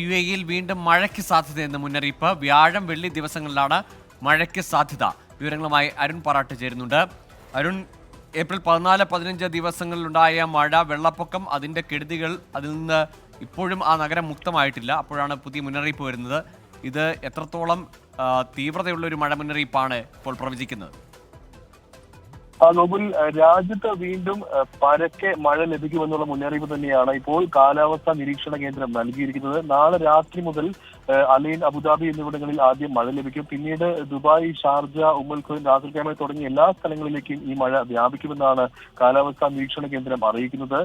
U എയിൽ വീണ്ടും മഴയ്ക്ക് സാധ്യതയെന്ന മുന്നറിയിപ്പ്. വ്യാഴം വെള്ളി ദിവസങ്ങളിലാണ് മഴയ്ക്ക് സാധ്യത. വിവരങ്ങളുമായി അരുൺ പാറാട്ട് ചേരുന്നുണ്ട്. അരുൺ ഏപ്രിൽ പതിനാല് പതിനഞ്ച് ദിവസങ്ങളിലുണ്ടായ മഴ വെള്ളപ്പൊക്കം അതിന്റെ കെടുതികൾ അതിൽ നിന്ന് ഇപ്പോഴും ആ നഗരം മുക്തമായിട്ടില്ല. അപ്പോഴാണ് പുതിയ മുന്നറിയിപ്പ് വരുന്നത്. ഇത് എത്രത്തോളം തീവ്രതയുള്ള ഒരു മഴ മുന്നറിയിപ്പാണ് ഇപ്പോൾ പ്രവചിക്കുന്നത്. നോബുൽ രാജ്യത്ത് വീണ്ടും പരക്കെ മഴ ലഭിക്കുമെന്നുള്ള മുന്നറിയിപ്പ് തന്നെയാണ് ഇപ്പോൾ കാലാവസ്ഥാ നിരീക്ഷണ കേന്ദ്രം നൽകിയിരിക്കുന്നത്. നാളെ രാത്രി മുതൽ അലീൻ അബുദാബി എന്നിവിടങ്ങളിൽ ആദ്യം മഴ ലഭിക്കും. പിന്നീട് ദുബായ് ഷാർജ ഉമ്മൽഖുൻ ഖൈമ തുടങ്ങിയ എല്ലാ സ്ഥലങ്ങളിലേക്കും ഈ മഴ വ്യാപിക്കുമെന്നാണ് കാലാവസ്ഥാ നിരീക്ഷണ കേന്ദ്രം അറിയിക്കുന്നത്.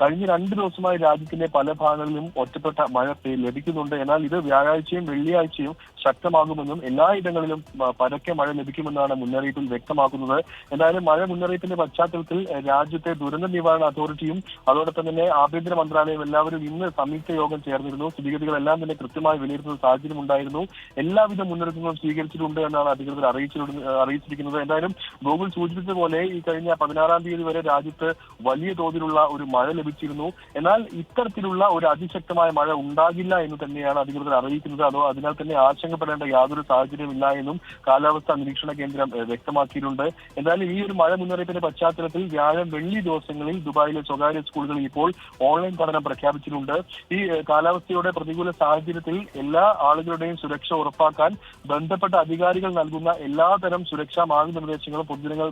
കഴിഞ്ഞ രണ്ട് ദിവസമായി രാജ്യത്തിന്റെ പല ഭാഗങ്ങളിലും ഒറ്റപ്പെട്ട മഴ ലഭിക്കുന്നുണ്ട്. എന്നാൽ ഇത് വ്യാഴാഴ്ചയും വെള്ളിയാഴ്ചയും ശക്തമാകുമെന്നും എല്ലായിടങ്ങളിലും പരക്കെ മഴ ലഭിക്കുമെന്നാണ് മുന്നറിയിപ്പിൽ വ്യക്തമാക്കുന്നത്. എന്തായാലും മഴ മുന്നറിയിപ്പിന്റെ പശ്ചാത്തലത്തിൽ രാജ്യത്തെ ദുരന്ത നിവാരണ അതോറിറ്റിയും അതോടൊപ്പം തന്നെ ആഭ്യന്തര മന്ത്രാലയം എല്ലാവരും ഇന്ന് സംയുക്ത യോഗം ചേർന്നിരുന്നു. സ്ഥിതിഗതികളെല്ലാം തന്നെ കൃത്യമായി വിലയിരുത്തുന്ന സാഹചര്യം ഉണ്ടായിരുന്നു. എല്ലാവിധ മുന്നൊരുക്കങ്ങളും സ്വീകരിച്ചിട്ടുണ്ട് എന്നാണ് അധികൃതർ അറിയിച്ചിരിക്കുന്നത്. എന്തായാലും ഗൂഗിൾ സൂചിപ്പിച്ചതുപോലെ ഈ കഴിഞ്ഞ പതിനാറാം തീയതി വരെ രാജ്യത്ത് വലിയ തോതിലുള്ള ഒരു മഴ ലഭിച്ചിരുന്നു. എന്നാൽ ഇത്തരത്തിലുള്ള ഒരു അതിശക്തമായ മഴ ഉണ്ടാകില്ല എന്ന് തന്നെയാണ് അധികൃതർ അറിയിക്കുന്നത്. അതോ അതിനാൽ തന്നെ ആശങ്കപ്പെടേണ്ട യാതൊരു സാഹചര്യമില്ല എന്നും കാലാവസ്ഥാ നിരീക്ഷണ കേന്ദ്രം വ്യക്തമാക്കിയിട്ടുണ്ട്. എന്തായാലും ഈ ഒരു മഴ മുന്നറിയിപ്പിന്റെ പശ്ചാത്തലത്തിൽ വ്യാഴം വെള്ളി ദിവസങ്ങളിൽ ദുബായിലെ സ്വകാര്യ സ്കൂളുകളിൽ ഇപ്പോൾ ഓൺലൈൻ പഠനം പ്രഖ്യാപിച്ചിട്ടുണ്ട്. ഈ കാലാവസ്ഥയുടെ പ്രതികൂല സാഹചര്യത്തിൽ എല്ലാ ആളുകളുടെയും സുരക്ഷ ഉറപ്പാക്കാൻ ബന്ധപ്പെട്ട അധികാരികൾ നൽകുന്ന എല്ലാതരം സുരക്ഷാ മാർഗനിർദ്ദേശങ്ങളും പൊതുജനങ്ങൾ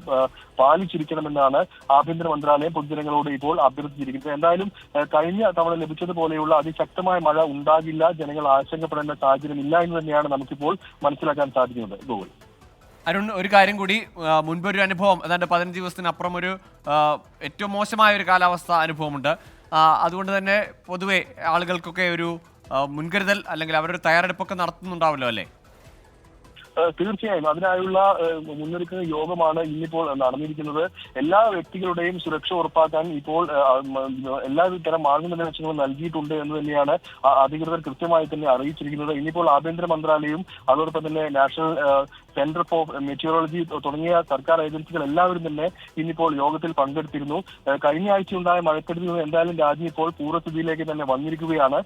പാലിച്ചിരിക്കണമെന്നാണ് ആഭ്യന്തര മന്ത്രാലയം പൊതുജനങ്ങളോട് ഇപ്പോൾ അഭ്യർത്ഥിച്ചിരിക്കുന്നത്. എന്തായാലും കഴിഞ്ഞ തവണ ലഭിച്ചതുപോലെയുള്ള അതിശക്തമായ മഴ ഉണ്ടാകില്ല ജനങ്ങൾ ആശങ്കപ്പെടേണ്ട സാഹചര്യം ഇല്ല എന്ന് തന്നെയാണ് നമുക്കിപ്പോൾ മനസ്സിലാക്കാൻ സാധിക്കുന്നത്. ഗോകുൽ. അരുൺ ഒരു കാര്യം കൂടി മുൻപൊരു അനുഭവം ഏതാണ്ട് പതിനഞ്ച് ദിവസത്തിനപ്പുറം ഒരു ഏറ്റവും മോശമായ ഒരു കാലാവസ്ഥ അനുഭവമുണ്ട്. അതുകൊണ്ട് തന്നെ പൊതുവെ ആളുകൾക്കൊക്കെ ഒരു മുൻകരുതൽ അല്ലെങ്കിൽ അവരൊരു തയ്യാറെടുപ്പൊക്കെ നടത്തുന്നുണ്ടാവല്ലോ അല്ലേ? തീർച്ചയായും അതിനായുള്ള മുന്നൊരുക്കുന്ന മുന്നൊരുക്ക യോഗമാണ് ഇന്നിപ്പോൾ നടന്നിരിക്കുന്നത്. എല്ലാ വ്യക്തികളുടെയും സുരക്ഷ ഉറപ്പാക്കാൻ ഇപ്പോൾ എല്ലാ തരം മാർഗനിർദ്ദേശങ്ങളും നൽകിയിട്ടുണ്ട് എന്ന് തന്നെയാണ് അധികൃതർ കൃത്യമായി തന്നെ അറിയിച്ചിരിക്കുന്നത്. ഇനിയിപ്പോൾ ആഭ്യന്തര മന്ത്രാലയവും അതോടൊപ്പം തന്നെ നാഷണൽ സെന്റർ ഫോർ മെറ്റീരിയോളജി തുടങ്ങിയ സർക്കാർ ഏജൻസികൾ എല്ലാവരും തന്നെ ഇന്നിപ്പോൾ യോഗത്തിൽ പങ്കെടുത്തിരുന്നു. കഴിഞ്ഞ ആഴ്ച ഉണ്ടായ മഴക്കെടുതിയിൽ എന്തായാലും രാജ്യം ഇപ്പോൾ പൂർവസ്ഥിതിയിലേക്ക് തന്നെ വന്നിരിക്കുകയാണ്.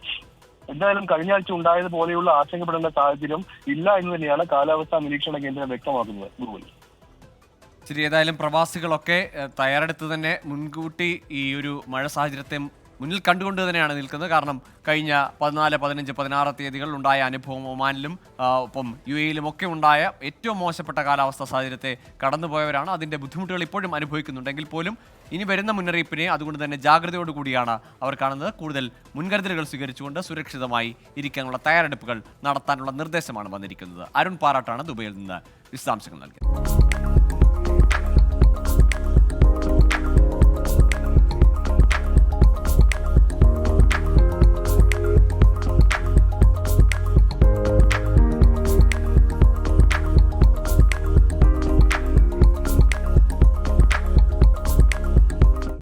എന്തായാലും കഴിഞ്ഞ ആഴ്ച ഉണ്ടായതുപോലെയുള്ള ആശങ്കപ്പെടേണ്ട സാഹചര്യം ഇല്ല എന്ന് തന്നെയാണ് കാലാവസ്ഥാ നിരീക്ഷണ കേന്ദ്രം വ്യക്തമാക്കുന്നത് ഗൂഗിൾ ശരി ഏതായാലും പ്രവാസികളൊക്കെ തയ്യാറെടുത്ത് തന്നെ മുൻകൂട്ടി ഈ ഒരു മഴ സാഹചര്യത്തെ മുന്നിൽ കണ്ടുകൊണ്ട് തന്നെയാണ് നിൽക്കുന്നത്. കാരണം കഴിഞ്ഞ പതിനാല് പതിനഞ്ച് പതിനാറ് തീയതികൾ ഉണ്ടായ അനുഭവം ഒമാനിലും ഒപ്പം യു എയിലും ഒക്കെ ഉണ്ടായ ഏറ്റവും മോശപ്പെട്ട കാലാവസ്ഥ സാഹചര്യത്തെ കടന്നുപോയവരാണ്. അതിന്റെ ബുദ്ധിമുട്ടുകൾ ഇപ്പോഴും അനുഭവിക്കുന്നുണ്ടെങ്കിൽ പോലും ഇനി വരുന്ന മുന്നറിയിപ്പിനെ അതുകൊണ്ട് തന്നെ ജാഗ്രതയോടുകൂടിയാണ് അവർ കാണുന്നത്. കൂടുതൽ മുൻകരുതലുകൾ സ്വീകരിച്ചുകൊണ്ട് സുരക്ഷിതമായി ഇരിക്കാനുള്ള തയ്യാറെടുപ്പുകൾ നടത്താനുള്ള നിർദ്ദേശമാണ് വന്നിരിക്കുന്നത്. അരുൺ പാറാട്ടാണ് ദുബൈയിൽ നിന്ന് വിശദാംശങ്ങൾ നൽകിയത്.